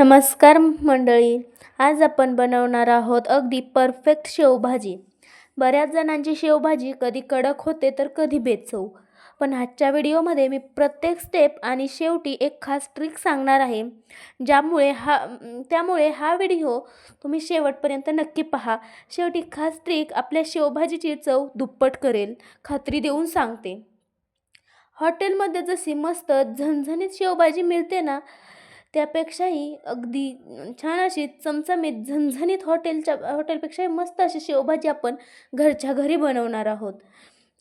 नमस्कार मंडळी. आज आपण बनवणार आहोत अगदी परफेक्ट शेवभाजी. बऱ्याच जणांची शेवभाजी कधी कडक होते तर कधी बेचव. पण आजच्या व्हिडिओमध्ये मी प्रत्येक स्टेप आणि शेवटी एक खास ट्रिक सांगणार आहे. ज्यामुळे हा त्यामुळे हा व्हिडिओ तुम्ही शेवटपर्यंत नक्की पहा. शेवटी खास ट्रिक आपल्या शेवभाजीची चव दुप्पट करेल खात्री देऊन सांगते. हॉटेलमध्ये जशी मस्त झणझणीत शेवभाजी मिळते ना त्यापेक्षाही अगदी छान अशी चमचमीत झणझणीत हॉटेलच्या हॉटेलपेक्षाही मस्त अशी शेवभाजी आपण घरच्या घरी बनवणार आहोत.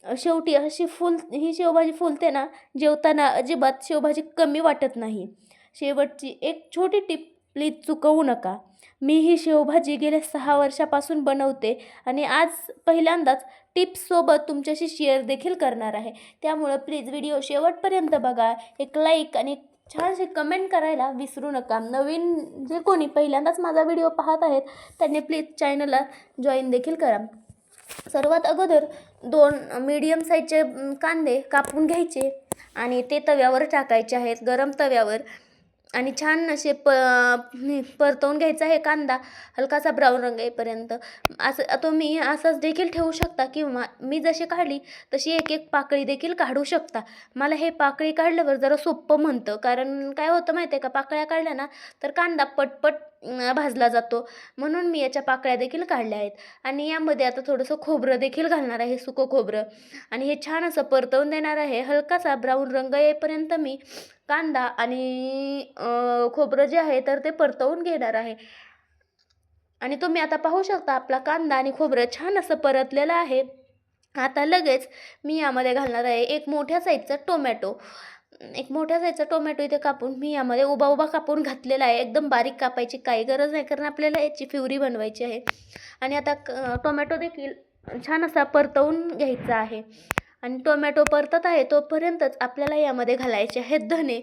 शेवटी अशी फुल ही शेवभाजी फुलते ना जेवताना अजिबात शेवभाजी कमी वाटत नाही. शेवटची एक छोटी टिप प्लीज चुकवू नका. मी ही शेवभाजी गेल्या सहा वर्षापासून बनवते आणि आज पहिल्यांदाच टिप्ससोबत तुमच्याशी शेअर देखील करणार आहे. त्यामुळं प्लीज व्हिडिओ शेवटपर्यंत बघा. एक लाईक आणि छानशी कमेंट करायला विसरू नका. नवीन जे कोणी पहिल्यांदाच माझा व्हिडिओ पाहत आहेत त्यांनी प्लीज चॅनलला जॉईन देखील करा. सर्वात अगोदर दोन मीडियम साईजचे कांदे कापून घ्यायचे आणि ते तव्यावर टाकायचे आहेत. गरम तव्यावर आणि छान असे प परतवून घ्यायचा आहे कांदा हलकासा ब्राऊन रंग येईपर्यंत. असं तुम्ही असंच देखील ठेवू शकता किंवा मी जशी काढली तशी एक एक पाकळी देखील काढू शकता. मला हे पाकळी काढल्यावर जरा सोपं म्हणतं. कारण काय होतं माहिती आहे का? पाकळ्या काढल्या ना तर कांदा पटपट भाजला जातो. म्हणून मी याच्या पाकळ्या देखील काढल्या आहेत. आणि यामध्ये आता थोडंसं खोबरं देखील घालणार आहे सुकं खोबरं. आणि हे छान असं परतवून देणार आहे. हलकासा ब्राऊन रंग येईपर्यंत मी कांदा आणि खोबरं जे आहे तर ते परतवून घेणार आहे. आणि तुम्ही आता पाहू शकता आपला कांदा आणि खोबरं छान असं परतलेलं आहे. आता लगेच मी यामध्ये घालणार आहे एक मोठ्या साईजचा टोमॅटो एक मोठा साईजचा टोमॅटो इथे कापून मी यामध्ये उभा उभा कापून घातलेला आहे. एकदम बारीक कापायची काही गरज नाही कारण आपल्याला याची फ्युरी बनवायची आहे. आणि आता क टोमॅटो देखील छान असा परतवून घ्यायचा आहे. आणि टोमॅटो परतत आहे तोपर्यंतच आपल्याला यामध्ये घालायचे आहेत धने.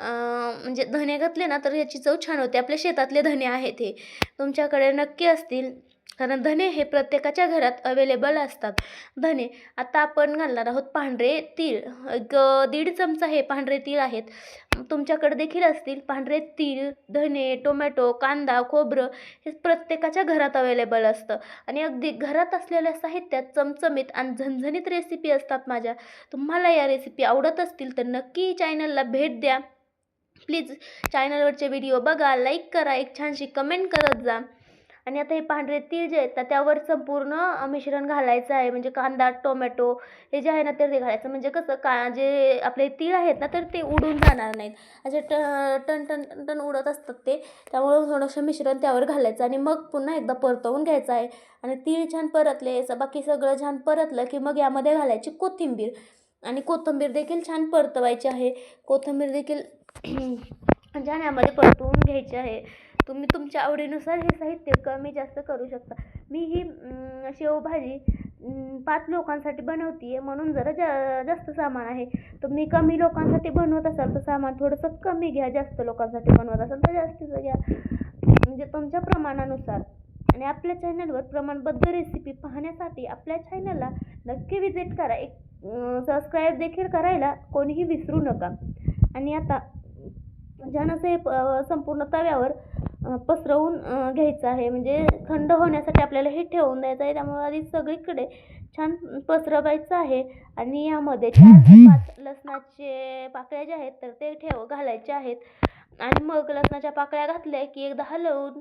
म्हणजे धने घातले ना तर याची चव छान होते. आपल्या शेतातले धने आहेत हे. तुमच्याकडे नक्की असतील. कारण धने हे प्रत्येकाच्या घरात अवेलेबल असतात. धने आता आपण घालणार आहोत पांढरे तीळ. एक दीड चमचा हे पांढरे तीळ आहेत. तुमच्याकडे देखील असतील पांढरे तीळ धने टोमॅटो कांदा खोबरं हे प्रत्येकाच्या घरात अवेलेबल असतं. आणि अगदी घरात असलेल्या साहित्यात चमचमीत आणि झणझणीत रेसिपी असतात माझ्या. तुम्हाला या रेसिपी आवडत असतील तर नक्की चॅनलला भेट द्या. प्लीज चॅनलवरचे व्हिडिओ बघा लाईक करा एक छानशी कमेंट करत जा. आणि आता हे पांढरे तीळ जे आहेत तर त्यावर संपूर्ण मिश्रण घालायचं आहे. म्हणजे कांदा टोमॅटो हे जे आहे ना ते घालायचं. म्हणजे कसं का जे आपले तीळ आहेत ना तर ते उडून जाणार नाहीत. असे ट टन टन टन उडत असतात ते. त्यामुळं थोडंसं मिश्रण त्यावर घालायचं आणि मग पुन्हा एकदा परतवून घ्यायचं आहे. आणि तीळ छान परतले बाकी सगळं छान परतलं की मग यामध्ये घालायची कोथिंबीर. आणि कोथिंबीर देखील छान परतवायची आहे. कोथिंबीर देखील छान यामध्ये परतवून घ्यायची आहे. तुम्ही तुमच्या आवडीनुसार हे साहित्य कमी जास्त करू शकता. मी ही शेवभाजी पाच लोकांसाठी बनवते आहे म्हणून जरा जा जास्त सामान आहे. तुम्ही कमी लोकांसाठी बनवत असाल तर सामान थोडंसं कमी घ्या जास्त लोकांसाठी बनवत असाल तर जास्तीचं घ्या. म्हणजे तुमच्या प्रमाणानुसार. आणि आपल्या चॅनलवर प्रमाणबद्ध रेसिपी पाहण्यासाठी आपल्या चॅनलला नक्की विजिट करा. एक सबस्क्राईब देखील करायला कोणीही विसरू नका. आणि आता छान असं हे संपूर्ण तव्यावर पसरवून घ्यायचं आहे. म्हणजे थंड होण्यासाठी आपल्याला हे ठेवून द्यायचं आहे. त्यामुळे आधी सगळीकडे छान पसरवायचं आहे. आणि यामध्ये चार ते पाच लसणाचे पाकळ्या ज्या आहेत तर ते ठेव घालायचे आहेत. आणि मग लसणाच्या पाकळ्या घातल्या की एकदा हलवून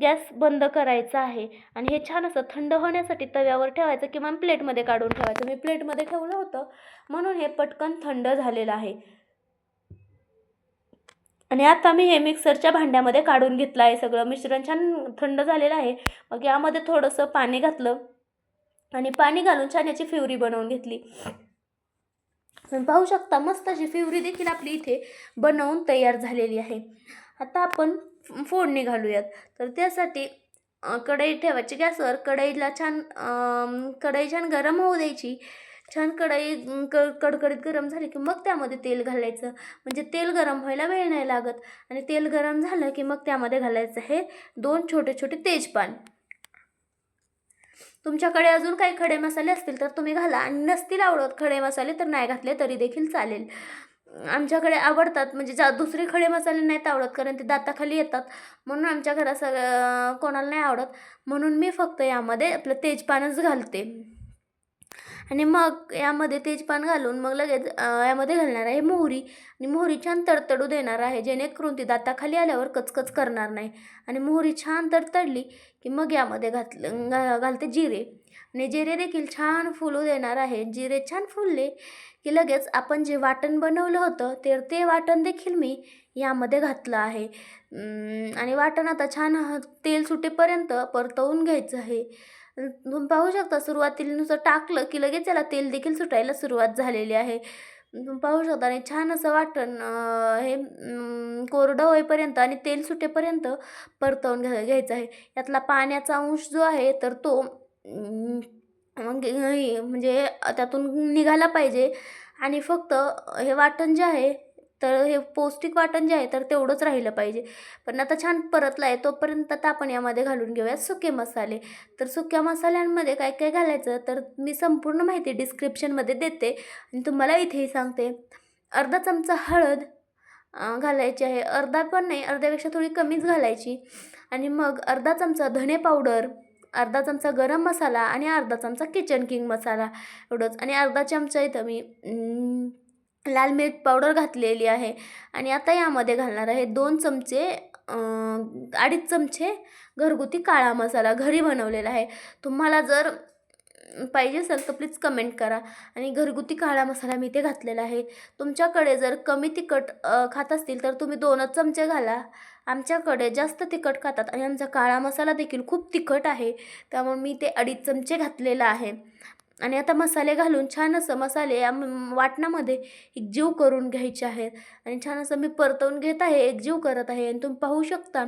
गॅस बंद करायचा आहे. आणि हे छान असं थंड होण्यासाठी तव्यावर ठेवायचं किंवा प्लेटमध्ये काढून ठेवायचं. मी प्लेटमध्ये ठेवलं होतं. म्हणून हे पटकन थंड झालेलं आहे. आणि आता मी हे मिक्सरच्या भांड्यामध्ये काढून घेतलं आहे. सगळं मिश्रण छान थंड झालेलं आहे. मग यामध्ये थोडंसं पाणी घातलं आणि पाणी घालून छान याची फिवरी बनवून घेतली. पाहू शकता मस्त अशी फिवरी देखील आपली इथे बनवून तयार झालेली आहे. आता आपण फोडणी घालूयात. तर त्यासाठी कढई ठेवायची. गॅसवर कढईला छान कढई छान गरम होऊ द्यायची. छान कढई क कडकडीत गरम झाली की मग त्यामध्ये तेल घालायचं. म्हणजे तेल गरम व्हायला वेळ नाही लागत. आणि तेल गरम झालं की मग त्यामध्ये घालायचं हे दोन छोटे छोटे तेजपान. तुमच्याकडे अजून काही खडे मसाले असतील तर तुम्ही घाला. आणि नसतील आवडत खडे मसाले तर नाही घातले तरी देखील चालेल. आमच्याकडे आवडतात. म्हणजे जा दुसरे खडे मसाले नाहीत आवडत कारण ते दाताखाली येतात. म्हणून आमच्या घरा सगळं कोणाला नाही आवडत. म्हणून मी फक्त यामध्ये आपलं तेजपानच घालते. आणि मग यामध्ये तेजपान घालून मग लगेच यामध्ये घालणार आहे मोहरी. आणि मोहरी छान तडतडू देणार आहे जेणेकरून ती दाताखाली आल्यावर कचकच करणार नाही. आणि मोहरी छान तडतडली की मग यामध्ये घातलं घा घालते जिरे. आणि जिरे देखील छान फुलू देणार आहे. जिरे छान फुलले की लगेच आपण जे वाटण बनवलं होतं तर ते वाटण देखील मी यामध्ये घातलं आहे. आणि वाटण आता छान तेल सुटेपर्यंत परतवून घ्यायचं आहे. तुम्ही पाहू शकता सुरुवातीनुसार टाकलं की लगेच त्याला तेल देखील सुटायला सुरुवात झालेली आहे. तुम्ही पाहू शकता आणि छान असं वाटण हे कोरडं होईपर्यंत आणि तेल सुटेपर्यंत परतवून घ्या घ्यायचं आहे. यातला पाण्याचा अंश जो आहे तर तो म्हणजे त्यातून निघाला पाहिजे. आणि फक्त हे वाटण जे आहे तर हे पौष्टिक वाटण जे आहे तर तेवढंच राहिलं पाहिजे. पण आता छान परतला आहे तोपर्यंत आता आपण यामध्ये घालून घेऊया सुके मसाले. तर सुक्या मसाल्यांमध्ये काय काय घालायचं तर मी संपूर्ण माहिती डिस्क्रिप्शनमध्ये देते आणि तुम्हाला इथेही सांगते. अर्धा चमचा हळद घालायची आहे. अर्धा पण नाही अर्ध्यापेक्षा थोडी कमीच घालायची. आणि मग अर्धा चमचा धणे पावडर अर्धा चमचा गरम मसाला आणि अर्धा चमचा किचन किंग मसाला एवढंच. आणि अर्धा चमचा इथं मी लाल मिर्च पावडर घातलेली आहे. आणि आता यामध्ये घालणार आहे दोन चमचे अडीच चमचे घरगुती काळा मसाला घरी बनवलेला आहे. तुम्हाला जर पाहिजे असेल तर प्लीज कमेंट करा. आणि घरगुती काळा मसाला मी ते घातलेला आहे. तुमच्याकडे जर कमी तिखट खात असतील तर तुम्ही दोनच चमचे घाला. आमच्याकडे जास्त तिखट खातात आणि आमचा काळा मसाला देखील खूप तिखट आहे. त्यामुळे मी ते अडीच चमचे घातलेला आहे. आणि आता मसाले घालून छान असं मसाले या वाटणामध्ये एकजीव करून घ्यायचे आहेत. आणि छान असं मी परतवून घेत आहे एकजीव करत आहे. आणि तुम्ही पाहू शकता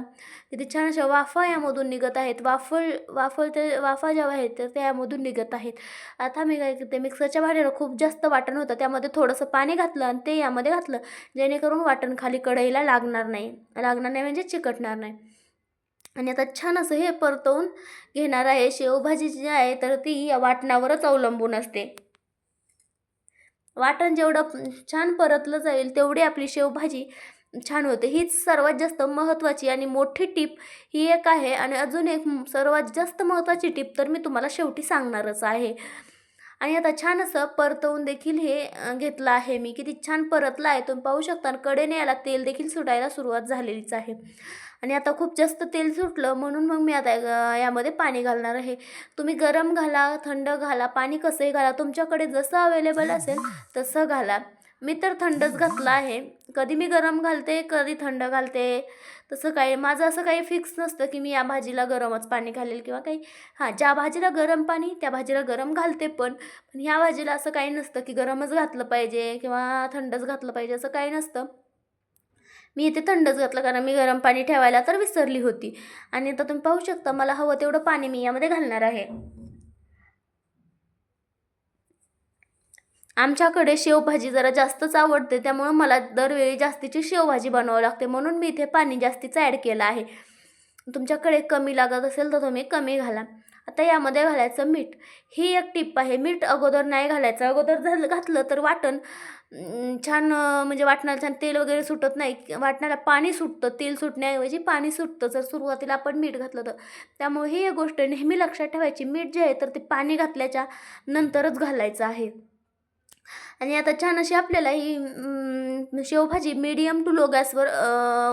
तिथे छान अशा वाफा यामधून निघत आहेत. वाफळ वाफळ ते वाफा ज्या आहेत तर त्या यामधून निघत आहेत. आता मी काय करते मिक्सरच्या भांड्याला खूप जास्त वाटण होतं. त्यामध्ये थोडंसं पाणी घातलं आणि ते यामध्ये घातलं जेणेकरून वाटण खाली कढईला लागणार नाही. लागणार नाही म्हणजे चिकटणार नाही. आणि आता छान असं हे परतवून घेणार आहे. शेवभाजी जी आहे तर ती या वाटणावरच अवलंबून असते. वाटण जेवढं छान परतलं जाईल तेवढी आपली शेवभाजी छान होते. हीच सर्वात जास्त महत्त्वाची आणि मोठी टीप ही एक आहे. आणि अजून एक सर्वात जास्त महत्त्वाची टीप तर मी तुम्हाला शेवटी सांगणारच आहे. आणि आता छान असं परतवून देखील हे घेतलं आहे मी. किती छान परतलं आहे. तुम्ही पाहू शकता कडेने याला तेल देखील सुटायला सुरुवात झालेलीच आहे. आणि आता खूप जास्त तेल सुटलं म्हणून मग मी आता यामध्ये पाणी घालणार आहे. तुम्ही गरम घाला थंड घाला पाणी कसंही घाला. तुमच्याकडे जसं अवेलेबल असेल तसं घाला. मी तर थंडच घातला आहे. कधी मी गरम घालते कधी थंड घालते. तसं काही माझं असं काही फिक्स नसतं की मी या भाजीला गरमच पाणी घालेल किंवा काही. हां ज्या भाजीला गरम पाणी त्या भाजीला गरम घालते पण पण ह्या भाजीला असं काही नसतं की गरमच घातलं पाहिजे किंवा थंडच घातलं पाहिजे असं काही नसतं. मी इथे थंडच घातलं कारण मी गरम पाणी ठेवायला तर विसरली होती. आणि आता तुम्ही पाहू शकता मला हवं तेवढं पाणी मी यामध्ये घालणार आहे. आमच्याकडे शेवभाजी जरा जास्तच आवडते त्यामुळं मला दरवेळी जास्तीची शेवभाजी बनवावी लागते. म्हणून मी इथे पाणी जास्तीचं ॲड केलं आहे. तुमच्याकडे कमी लागत असेल तर तुम्ही कमी घाला. आता यामध्ये घालायचं मीठ. ही एक टिप आहे. मीठ अगोदर नाही घालायचं. अगोदर झालं घातलं तर वाटण छान म्हणजे वाटणाला छान तेल वगैरे सुटत नाही. वाटणाला पाणी सुटतं. तेल सुटण्याऐवजी पाणी सुटतं. जर सुरुवातीला आपण मीठ घातलं तर. त्यामुळे ही एक गोष्ट नेहमी लक्षात ठेवायची. मीठ जे आहे तर ते पाणी घातल्याच्या नंतरच घालायचं आहे. आणि आता छान अशी आपल्याला ही शेवभाजी मीडियम टू लो गॅसवर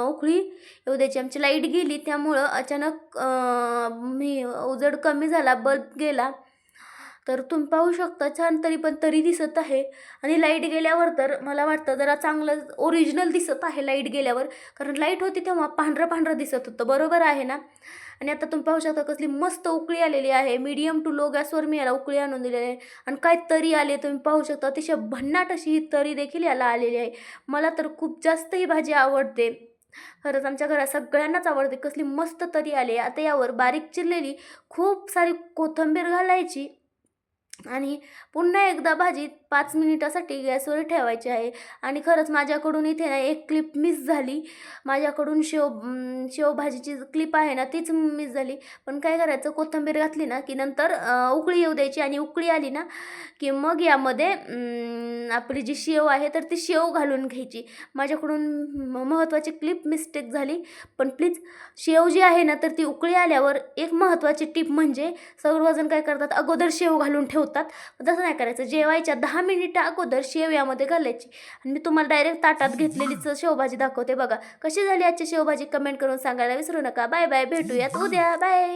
उकळी येऊ द्यायची. आमची लाइट गेली त्यामुळं अचानक मी उजड कमी झाला बल्ब गेला. तर तुम्ही पाहू शकता छान तरी पण तरी दिसत आहे. आणि लाइट गेल्यावर तर मला वाटतं जरा चांगलं ओरिजिनल दिसत आहे लाइट गेल्यावर. कारण लाइट होती तेव्हा पांढरं पांढरं दिसत होतं. बरोबर आहे ना? आणि आता तुम्ही पाहू शकता कसली मस्त उकळी आलेली आहे. मीडियम टू लो गॅसवर मी याला उकळी आणून दिलेली आहे. आणि काय तरी आले तुम्ही पाहू शकता. अतिशय भन्नाट अशी ही तरी देखील याला आलेली आहे. मला तर खूप जास्त ही भाजी आवडते. खरंच आमच्या घरात सगळ्यांनाच आवडते कसली मस्त तरी आली आता यावर बारीक चिरलेली खूप सारी कोथंबीर घालायची आणि पुन्हा एकदा भाजीत पाच मिनिटासाठी गॅसवर ठेवायची आहे. आणि खरंच माझ्याकडून इथे ना एक क्लिप मिस झाली. माझ्याकडून शेव शेवभाजीची क्लिप आहे ना तीच मिस झाली. पण काय करायचं कोथिंबीर घातली ना की नंतर उकळी येऊ द्यायची. आणि उकळी आली ना की मग यामध्ये आपली जी शेव आहे तर ती शेव घालून घ्यायची. माझ्याकडून महत्त्वाची क्लिप मिस्टेक झाली. पण प्लीज शेव जी आहे ना तर ती उकळी आल्यावर एक महत्त्वाची टिप म्हणजे सर्वजण काय करतात अगोदर शेव घालून ठेवतात. तसं नाही करायचं. जेवायच्या दहा मिनिटं अगोदर शेव यामध्ये घालायची. आणि मी तुम्हाला डायरेक्ट ताटात घेतलेलीच शेवभाजी दाखवते बघा. कशी झाली आजची शेवभाजी? कमेंट करून सांगायला विसरू नका. बाय बाय भेटूयात उद्या. बाय